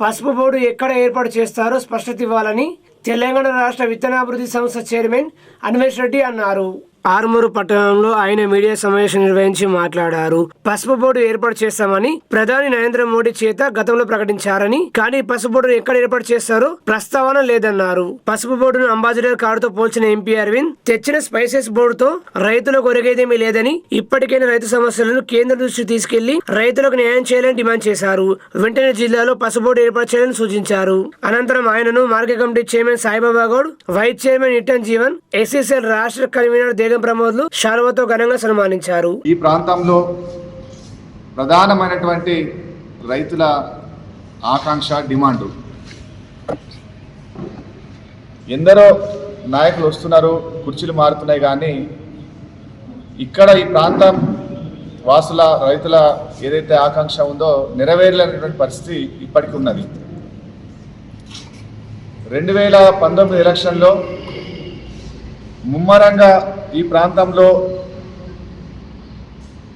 పసుపు బోర్డు ఎక్కడ ఏర్పాటు చేస్తారో స్పష్టత ఇవ్వాలని తెలంగాణ రాష్ట్ర విత్తనాభివృద్ధి సంస్థ చైర్మన్ అన్వేష్ రెడ్డి అన్నారు. ఆర్మూరు పట్టణంలో ఆయన మీడియా సమావేశం నిర్వహించి మాట్లాడారు. పసుపు బోర్డు ఏర్పాటు చేస్తామని ప్రధాని నరేంద్ర మోడీ చేత గతంలో ప్రకటించారని కానీ పసుపు బోర్డును ఎక్కడ ఏర్పాటు చేస్తారో ప్రస్తావన లేదన్నారు. పసుపు బోర్డును అంబాసిడర్ కారుతో పోల్చిన ఎంపీ అరవింద్ తెచ్చిన స్పైసెస్ బోర్డుతో రైతులకు ఒరిగేదేమీ లేదని ఇప్పటికైనా రైతు సమస్యలను కేంద్ర దృష్టికి తీసుకెళ్ళి రైతులకు న్యాయం చేయాలని డిమాండ్ చేశారు. వెంటనే జిల్లాలో పసుపు బోర్డు ఏర్పాటు చేయాలని సూచించారు. అనంతరం ఆయనను market committee chairman Saibaba Goud vice chairman eaten Jeevan SSL రాష్ట్ర కన్వీనర్ దేగ ప్రమోద్లు శాలువతో ఘనంగా సన్మానించారు. ఈ ప్రాంతంలో ప్రధానమైనటువంటి రైతుల ఆకాంక్ష డిమాండు. ఎందరో నాయకులు వస్తున్నారు కుర్చీలు మారుతున్నాయి కానీ ఇక్కడ ఈ ప్రాంతం వాసుల రైతుల ఏదైతే ఆకాంక్ష ఉందో నెరవేరలేనటువంటి పరిస్థితి ఇప్పటికీ ఉన్నది. రెండు వేల పంతొమ్మిది ఎలక్షన్లో ముమ్మరంగా ఈ ప్రాంతంలో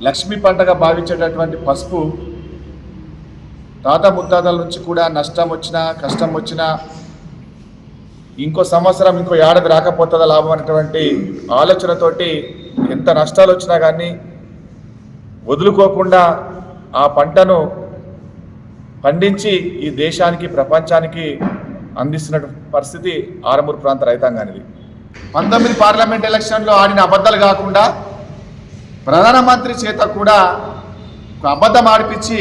లక్ష్మీ పంటగా భావించేటటువంటి పసుపు తాత ముత్తాతల నుంచి కూడా నష్టం వచ్చినా కష్టం వచ్చినా ఇంకో సంవత్సరం ఇంకో ఏడాది రాకపోతుందా లాభం అనేటువంటి ఆలోచనతోటి ఎంత నష్టాలు వచ్చినా కానీ వదులుకోకుండా ఆ పంటను పండించి ఈ దేశానికి ప్రపంచానికి అందిస్తున్న పరిస్థితి ఆరమూరు ప్రాంత రైతాంగానిది. పంతొమ్మిది పార్లమెంట్ ఎలక్షన్లో ఆడిన అబద్ధాలు కాకుండా ప్రధానమంత్రి చేత కూడా ఒక అబద్ధం ఆడిపించి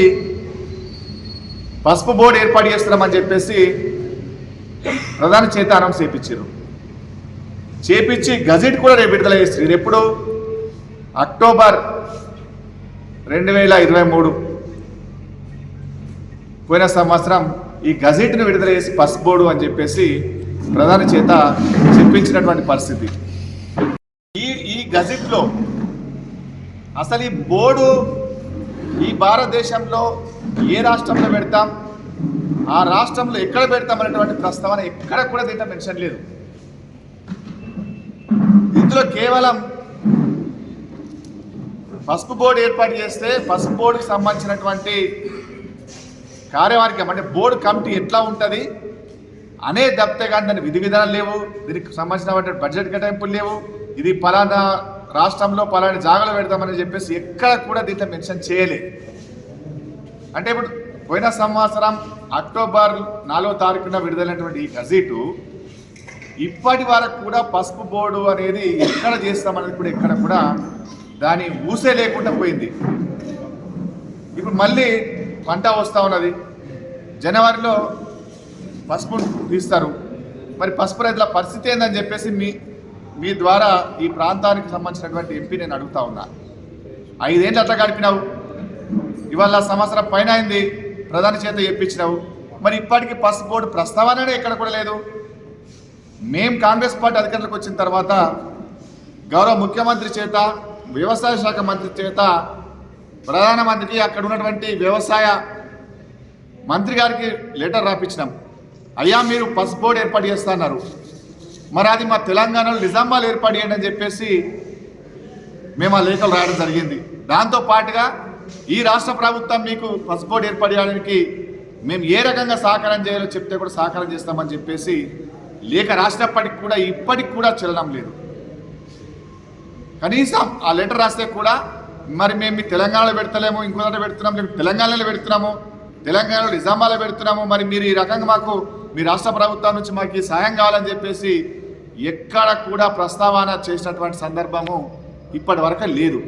పసుపు బోర్డు ఏర్పాటు చేస్తున్నామని చెప్పేసి ప్రధాని చేత అనౌన్స్ చేయించారు చేపించి గజెట్ కూడా రేపు విడుదల చేస్తారు ఎప్పుడు? అక్టోబర్ రెండు వేల ఇరవై మూడు. పోయిన సంవత్సరం ఈ గజెట్ను విడుదల చేసి పసుపు బోర్డు అని చెప్పేసి ప్రధాని చేత చెప్పించినటువంటి పరిస్థితి. ఈ ఈ గజిట్లో అసలు ఈ బోర్డు ఈ భారతదేశంలో ఏ రాష్ట్రంలో పెడతాం ఆ రాష్ట్రంలో ఎక్కడ పెడతాం అనేటువంటి ప్రస్తావన ఎక్కడ కూడా దీంట్లో మెన్షన్ లేదు. ఇందులో కేవలం పసుపు బోర్డు ఏర్పాటు చేస్తే పసుపు బోర్డుకి సంబంధించినటువంటి కార్యవర్గం అంటే బోర్డు కమిటీ ఎట్లా ఉంటుంది అనే తప్పితే కానీ దాని విధి విధానాలు లేవు. దీనికి సంబంధించినటువంటి బడ్జెట్ కేటాయింపులు లేవు. ఇది పలానా రాష్ట్రంలో పలానా జాగలు పెడతామని చెప్పేసి ఎక్కడ కూడా దీంట్లో మెన్షన్ చేయలేదు అంటే ఇప్పుడు పోయిన సంవత్సరం అక్టోబర్ నాలుగో తారీఖున విడుదలైనటువంటి ఈ గజెటు ఇప్పటి వరకు కూడా పసుపు బోర్డు అనేది ఎక్కడ చేస్తామనేది కూడా ఎక్కడ కూడా దాని ఊసే లేకుండా పోయింది. ఇప్పుడు మళ్ళీ పంట వస్తూ ఉన్నది. జనవరిలో పసుపు తీస్తారు. మరి పసుపు రైతుల పరిస్థితి ఏందని చెప్పేసి మీ మీ ద్వారా ఈ ప్రాంతానికి సంబంధించినటువంటి ఎంపీ నేను అడుగుతా ఉన్నా. ఐదేళ్ళు అట్లా గడిపినావు. ఇవాళ సంవత్సరం పైన అయింది. ప్రధాని చేత చెప్పించినావు మరి ఇప్పటికీ పసుపు బోర్డు ప్రస్తావననే ఎక్కడ కూడా లేదు. మేం కాంగ్రెస్ పార్టీ అధికారులకు వచ్చిన తర్వాత గౌరవ ముఖ్యమంత్రి చేత వ్యవసాయ శాఖ మంత్రి చేత ప్రధానమంత్రికి అక్కడ ఉన్నటువంటి వ్యవసాయ మంత్రి గారికి లెటర్ రాపించినాం. అయ్యా మీరు పస్ బోర్డు ఏర్పాటు చేస్తున్నారు. మరి అది మా తెలంగాణలో నిజామాలు ఏర్పాటు చేయండి అని చెప్పేసి మేము ఆ లేఖలు రాయడం జరిగింది. దాంతో పాటుగా ఈ రాష్ట్ర ప్రభుత్వం మీకు పస్ బోర్డు ఏర్పాటు చేయడానికి మేము ఏ రకంగా సహకారం చేయాలో చెప్తే కూడా సహకారం చేస్తామని చెప్పేసి లేఖ రాసినప్పటికి కూడా ఇప్పటికి కూడా చెల్లడం లేదు. కనీసం ఆ లెటర్ రాస్తే కూడా మరి మేము మీ తెలంగాణలో పెడతలేము ఇంకో పెడుతున్నాము తెలంగాణలో పెడుతున్నాము తెలంగాణలో నిజామాలో పెడుతున్నాము మరి మీరు ఈ రకంగా మాకు మీ రాష్ట్ర ప్రభుత్వం నుంచి మాకు సహాయం కావాలని చెప్పేసి ఎక్కడ కూడా ప్రస్తావన చేసినటువంటి సందర్భము ఇప్పటి వరకు లేదు.